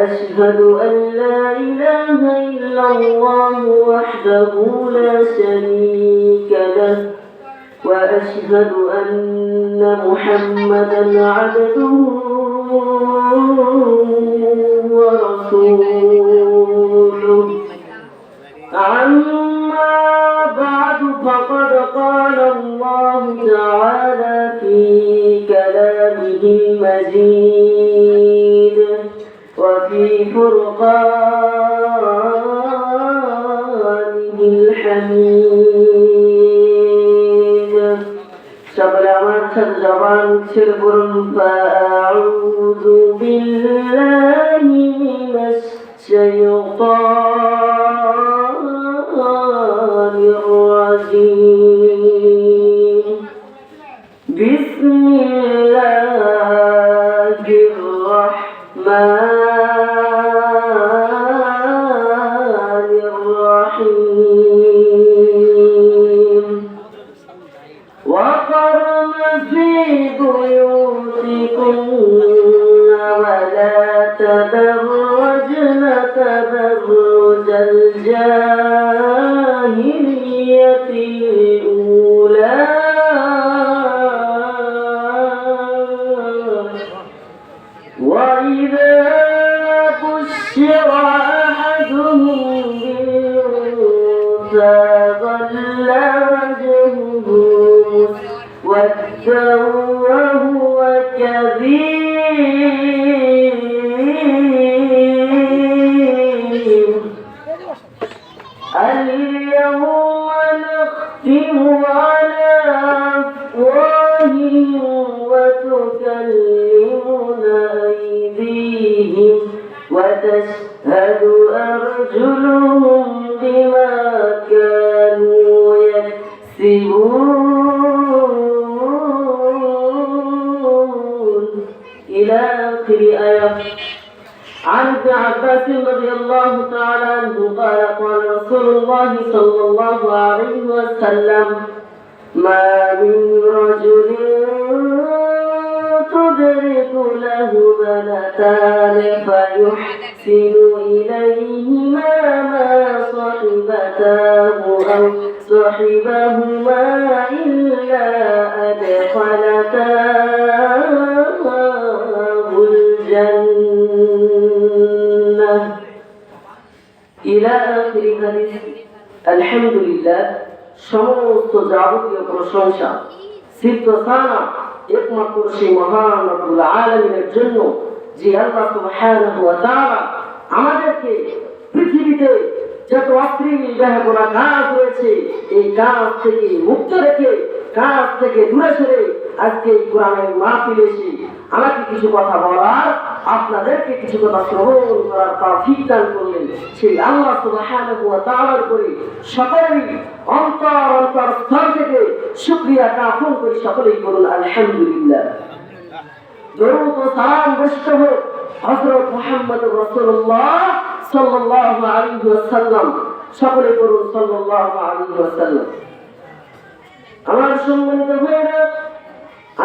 وأشهد أن لا إله إلا الله وحده لا شريك له وأشهد أن محمدا عبده ورسوله. عما بعد فقد قال الله تعالى في كلامه المجيد الفرقان الحميد سبلمت الزمان سربر فأعوذ بالله من الشيطان الرجيم بسم الله الجاهلية الأولى إلى آخر آية. عن ابن عباس رضي الله تعالى عنه قال قال رسول الله صلى الله عليه وسلم ما من رجل تدرك له بنتان فيحسن إليهما ما صحبتاه أو صحبهما إلا আলহামদুলিল্লাহ, সমস্ত যাবতীয় প্রশংসা, সিদ্ধসানা একমাত্র সেই মহান আব্দুল আলমের জন্য, যে আল্লাহ সুবহানাহু ওয়া তাআলা আমাদেরকে পৃথিবীতে যত অশ্লীল বেহাপনা কাজ হয়েছে, এই কাজ থেকে মুক্ত রেখে, কাজ থেকে দূরে সরে আজকে এই কোরআনের মাহফিল এসে আমাকে কিছু কথা বলার আপনাদেরকে কিছু কথা শ্রবণ করার তৌফিক দান করলেন। সেই আল্লাহ সুবহানাহু ওয়া উপরে সকলেই অন্তর অন্তর স্থল থেকে শুকরিয়া জ্ঞাপন করি, সকলেই বলুন আলহামদুলিল্লাহ। দরুদ ও সালাম বৃষ্ট হোক হযরত মুহাম্মদ রাসূলুল্লাহ সাল্লাল্লাহু আলাইহি ওয়াসাল্লাম। সকলে বলুন সাল্লাল্লাহু আলাইহি ওয়াসাল্লাম। আমার সম্মানিত ভাইরা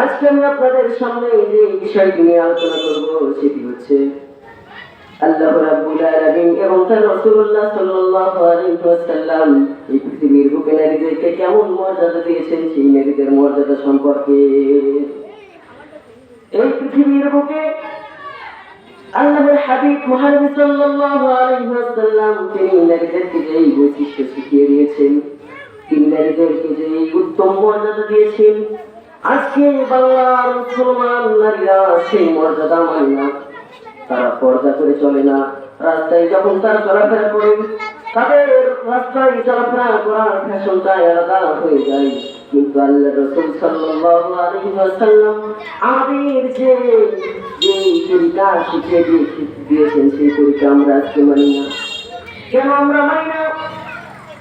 আজকে আমি আপনাদের সামনে যে বিষয়টি নিয়ে আলোচনা করব, সেটি হচ্ছে আল্লাহ রাব্বুল আলামিন এবং তার রাসূলুল্লাহ সাল্লাল্লাহু আলাইহি ওয়াসাল্লাম এই পৃথিবীর বুকে নারীদেরকে কেমন মর্যাদা দিয়েছেন? সেই নারীদের মর্যাদা সম্পর্কে। এই পৃথিবীর বুকে আল্লাহর হাবিব মুহাম্মদ সাল্লাল্লাহু আলাইহি ওয়াসাল্লাম, তিনি নারীদেরকে যেই বৈশিষ্ট্য শিখিয়ে দিয়েছেন, তিনি নারীদেরকে যে উত্তম মর্যাদা দিয়েছেন আজকে বাংলার মুসলমান নারীরা সেই মর্যাদা মানে না। তারা পর্দা করে চলে না। রাস্তায় যখন তারা চলাফেরা করে, তাদের রাস্তায় চলাফেরা করার ফ্যাশনটা আলাদা হয়ে যায়। কিন্তু আল্লাহ রসুল সাল্লাল্লাহু আমাদের যে যে তরিকা শিখিয়ে দিয়েছেন, সেই তরিকা আমরা আজকে মানি না। কেন আমরা মানি না?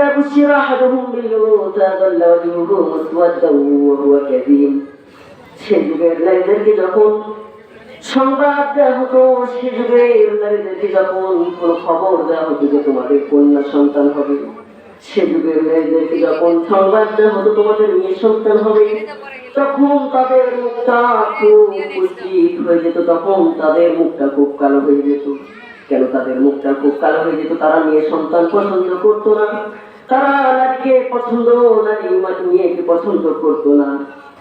وإذا بشر أحدهم بالأنثى ظل وجهه مسودا وهو كظيم সে যুগের নারীদেরকে যখন সংবাদ দেওয়া হতো সে যুগের নারীদেরকে যখন কোনো খবর দেওয়া হতো যে তোমাদের কন্যা সন্তান হবে সে যুগের নারীদেরকে যখন সংবাদ দেওয়া হতো তোমাদের মেয়ে সন্তান হবে তখন তাদের মুখটা খুব কুচিত হয়ে যেত তখন তাদের মুখটা খুব কালো হয়ে যেত কেন তাদের মুখটা খুব কালো হয়ে যেত তারা মেয়ে সন্তান পছন্দ করতো না তারা নারীকে পছন্দ নারী মেয়েকে পছন্দ করতো না।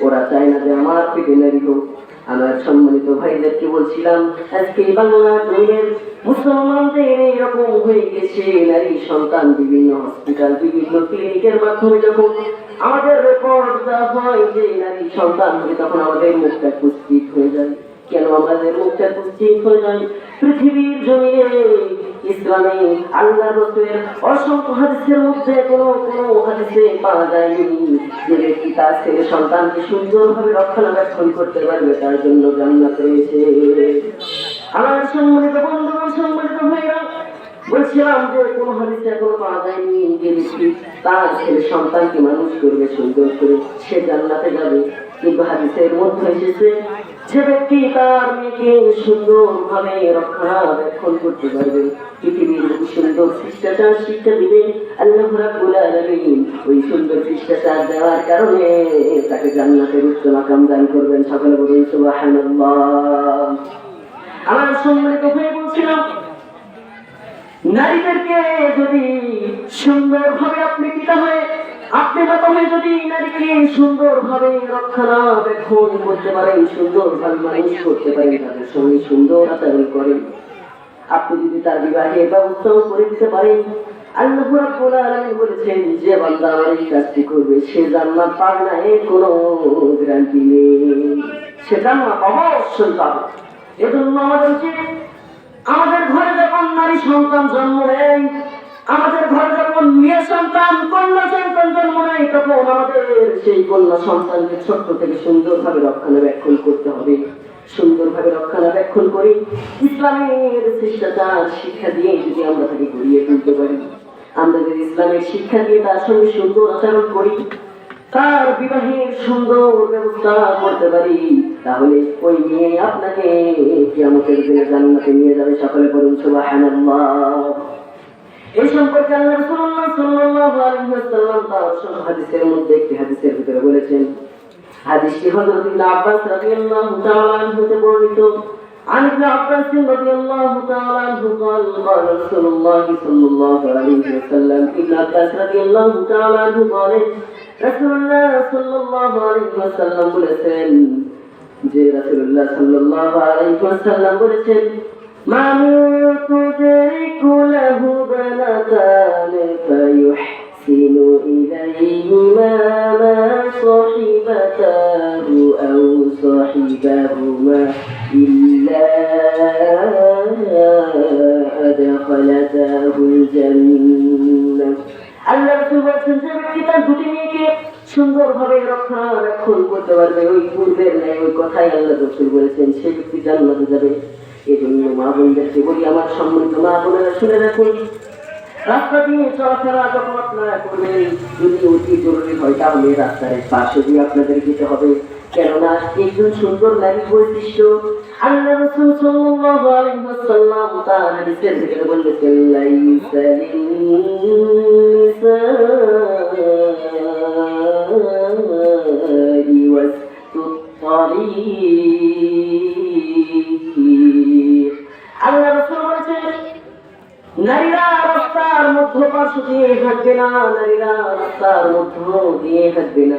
ওরা চায় না যে আমার থেকে নারী হোক। আমার সম্মানিত ভাইদেরকে বলছিলাম, আজকে বাংলা জমিনের মুসলমানদের এরকম হয়ে গেছে, নারী সন্তান বিভিন্ন হসপিটাল বিভিন্ন ক্লিনিকের মাধ্যমে যখন আমাদের রেকর্ড দেওয়া হয় যে নারী সন্তান হবে তখন আমাদের মুখটা কুস্তিত হয়ে যায়। কেন আমাদের মুখটা কুস্তিত হয়ে যায়? পৃথিবীর জমিনে ইসলামে আল্লাহ রসুলের অসংখ্য হাদিসের মধ্যে কোনো কোনো হাদিসে পাওয়া যায়নি যে ব্যক্তি তার ছেলে সন্তানকে সুন্দরভাবে রক্ষণাবেক্ষণ করতে পারবে, তার জন্য জান্নাত রয়েছে। আমার সম্মানিত বন্ধু সম্মানিত ভাইরা বলছিলাম যে কোনো হাদিসে এখনও পাওয়া যায়নি যে ব্যক্তি তার ছেলে সন্তানকে মানুষ করবে, সুন্দর করে সে জান্নাতে যাবে। হাদিসের মধ্যে এসেছে। যে ব্যক্তি তার মেয়েকে রক্ষণাবেক্ষণ করতে পারবে। পৃথিবীর সুন্দর শিষ্টাচার শিক্ষা আল্লাহ ওই সুন্দর শিষ্টাচার দেওয়ার কারণে তাকে জান্নাতের উচ্চ মাকাম দান করবেন সকলে বলুন, সুবহানাল্লাহ। আমার সম্মানিত হয়ে বলছিলাম, নারীদেরকে যদি আপনি পিতা হয়ে আপনি হয়ে যদি নারীকে সুন্দরভাবে রক্ষণাবেক্ষণ করতে পারেন, সুন্দরভাবে মানুষ করতে পারেন, তাদের সঙ্গে সুন্দর আচরণ করেন। আপনি যদি তার বিবাহের ব্যবস্থাও করে দিতে পারেন। আল্লাহ রাব্বুল আলামিন বলেছেন, যে বান্দা আমার কাজটি করবে, সে জান্নাত পাবে না, এর কোনো গ্যারান্টি নেই। সে জান্নাত অবশ্যই পাবে। এজন্য আমাদের উচিত আমাদের ঘরে যখন নারী সন্তান জন্ম নেয়, আমাদের ঘরে যখন মেয়ে সন্তান, কন্যা জন্ম নেয় আমাদের সেই কন্যা সন্তানকে ছোট্ট থেকে সুন্দরভাবে রক্ষণাবেক্ষণ করতে হবে। সুন্দরভাবে রক্ষণাবেক্ষণ করি ইসলামের শিষ্টাচার শিক্ষা দিয়ে যদি আমরা তাকে গড়িয়ে তুলতে পারি, আমরা যদি ইসলামের শিক্ষা দিয়ে তার সঙ্গে সুন্দর আচরণ করি, তার বিবাহের সুন্দর ব্যবস্থা করতে পারি, তাহলে ওই মেয়ে আপনাকে কিয়ামতের দিনে জান্নাতে নিয়ে যাবে সকলে বলুন, সুবহানাল্লাহ। এই সম্পর্কে আল্লাহ রাসূলুল্লাহ সাল্লাল্লাহু আলাইহি ওয়াসাল্লাম তার অসংখ্য হাদিসের মধ্যে একটি হাদিসের ভিতরে বলেছেন হাদিসটি হযরত ইবনে আব্বাস রাদিয়াল্লাহু তাআলা আনহু হতে বর্ণিত عن ابن عباس رضي الله تعالى عنه قال قال رسول الله صلى الله عليه وسلم ابن عباس رضي الله تعالى عنه قال رسول الله صلى الله عليه وسلم বলেছেন যে রাসূলুল্লাহ সাল্লাল্লাহু আলাইহি ওয়াসাল্লাম বলেছেন মা তুদরিকু লাহু বানাতান ফায়ুহসিনু ইলাইহিমা মা صاحبتاه أو صاحبهما إلا أدخلتاه الجنة আল্লাহ রাসূল বলেছেন যে ব্যক্তি তার দুটি মেয়েকে সুন্দরভাবে রক্ষণাবেক্ষণ করতে পারবে ওই পূর্বের ন্যায় ওই কথাই আল্লাহ রসুল বলেছেন সে ব্যক্তি জান্নাতে যাবে এই জন্য মা বোনদেরকে বলি, আমার সম্মানিত মা বোনেরা শুনে রাখুন। রাস্তা দিয়ে চলাফেরা যখন আপনারা করবেন, যদি অতি জরুরি হয়, তাহলে রাস্তার পাশে দিয়ে আপনাদের যেতে হবে। কেননা, একজন সুন্দর নারী বৈশিষ্ট্য, আল্লাহ বলেছেন দিয়ে হাঁটবে না।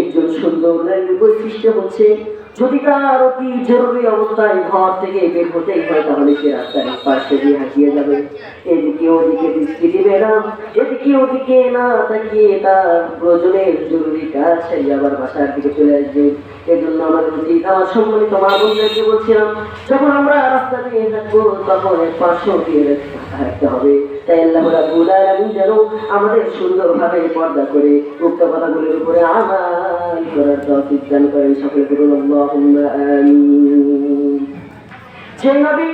একজন সুন্দর নারীর বৈশিষ্ট্য হচ্ছে। যদি তার অতি জরুরি অবস্থায় ঘর থেকে বের হতেই হয়, তাহলে সে রাস্তার পাশে দিয়ে হাঁটিয়ে যাবে। এদিকে ওদিকে দৃষ্টি দিবে না, এদিকে ওদিকে না তাকিয়ে তার প্রয়োজনের জরুরি কাজ সারিয়ে আবার বাসার দিকে চলে আসবে। এজন্য আমার উচিত, আমার সম্মানিত মা বোনদেরকে বলছিলাম, যখন আমরা রাস্তা দিয়ে হাঁটবো, তখন এক পার্শ্ব দিয়ে হাঁটতে হবে। তাই আল্লাহ আলামিন যেন আমাদের সুন্দরভাবে পর্দা করে উক্ত কথাগুলোর উপরে আমার করার তৌফিক দান করেন সকলে করুন আল্লাহ আমিন। যে নবী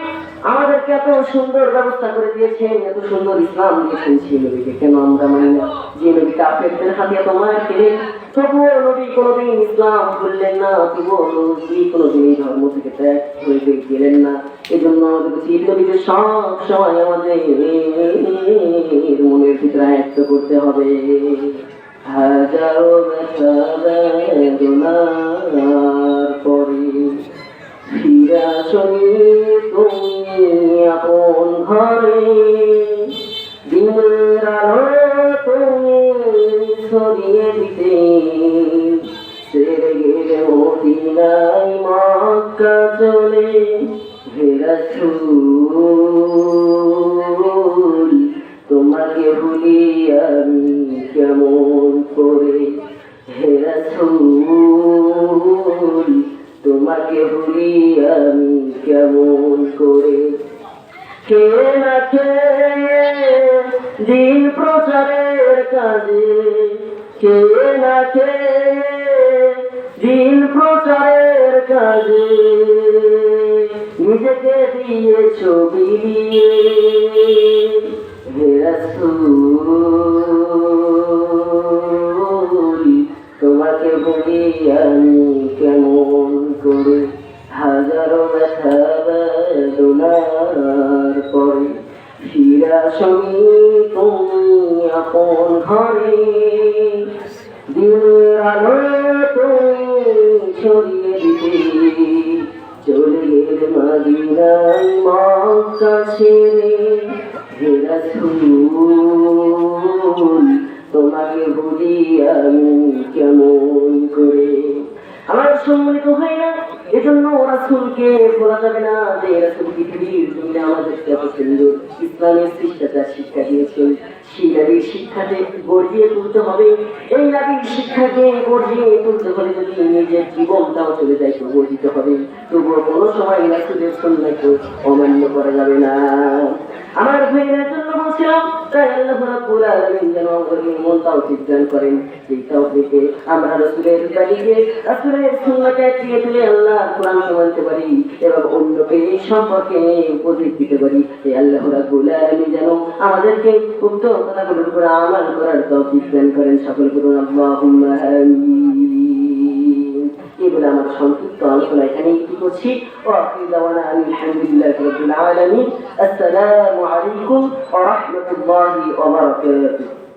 আমাদেরকে এত সুন্দর ব্যবস্থা করে দিয়েছেন, এত সুন্দর ইসলাম দিয়েছেন সেই নবীকে। কেন আমরা মানি না যে নবী কাফেরদের হাতে এত মায়ের খেলেন তবুও নবী কোনোদিন ইসলাম ভুললেন না, তবুও নবী কোনোদিন এই ধর্ম থেকে ত্যাগ হয়ে গেলেন না। এই জন্য আমাদের উচিত নবীকে সব সময় আমাদের মনের ভিতরে আয়ত্ত করতে হবে। হাজারো বেদনার পরে ফিরা তুমি আপন ঘরে দিনের আলো তুমি ছড়িয়ে দিতে। সেরে গেলে মদিনাই মক্কা কে না কে দিন প্রচারের কাজে নিজেকে দিয়ে ছবি তোমাকে বলি আমি কেমন করে হাজারো ব্যথা বেদনার পরে ফিরা তুমি আপন ঘরে। দিনের আলো তোমাকে ভুলি আমি কেমন করে আমার সম্মানিত হয় না এজন্য ওরা রাসূলকে বলা যাবে না যে পৃথিবীর জন্য আমাদের এত সুন্দর ইসলামের শিক্ষাটা শিক্ষা দিয়েছেন। সেই গড়িয়ে তুলতে হবে। এই নবীর শিক্ষাকে গড়িয়ে তুলতে হলে যদি নিজের চলে যায়, তবুও দিতে হবে। তবুও কোনো সময় সন্ন্যাকে অমান্য করা যাবে না। আমার ভাইয়ের জন্য বলছিলাম, তাই আল্লাহ রাব্বুল আলামিন যেন আমাদের মনটাও বিজ্ঞান করেন। তৌফিকে আমরা রাসূলের রাসূলের তুলে আল্লাহ কোরআনকে মানতে পারি এবং অন্যকে এই সম্পর্কে উপদেশ দিতে পারি। এই আল্লাহ রাব্বুল আলামিন যেন আমাদেরকে উক্ত কথাগুলোর করে আমাল করার তৌফিক দান করেন সকল করুন আল্লাহুম্মা আমিন এগুলো আমার সংক্ষিপ্ত আলোচনা এখানেই কি করছি? ও আখির দাওয়ানা আলহামদুলিল্লাহ রাব্বিল আলামিন। আসসালামু আলাইকুম ওয়া রাহমাতুল্লাহি ওয়া বারাকাতুহু।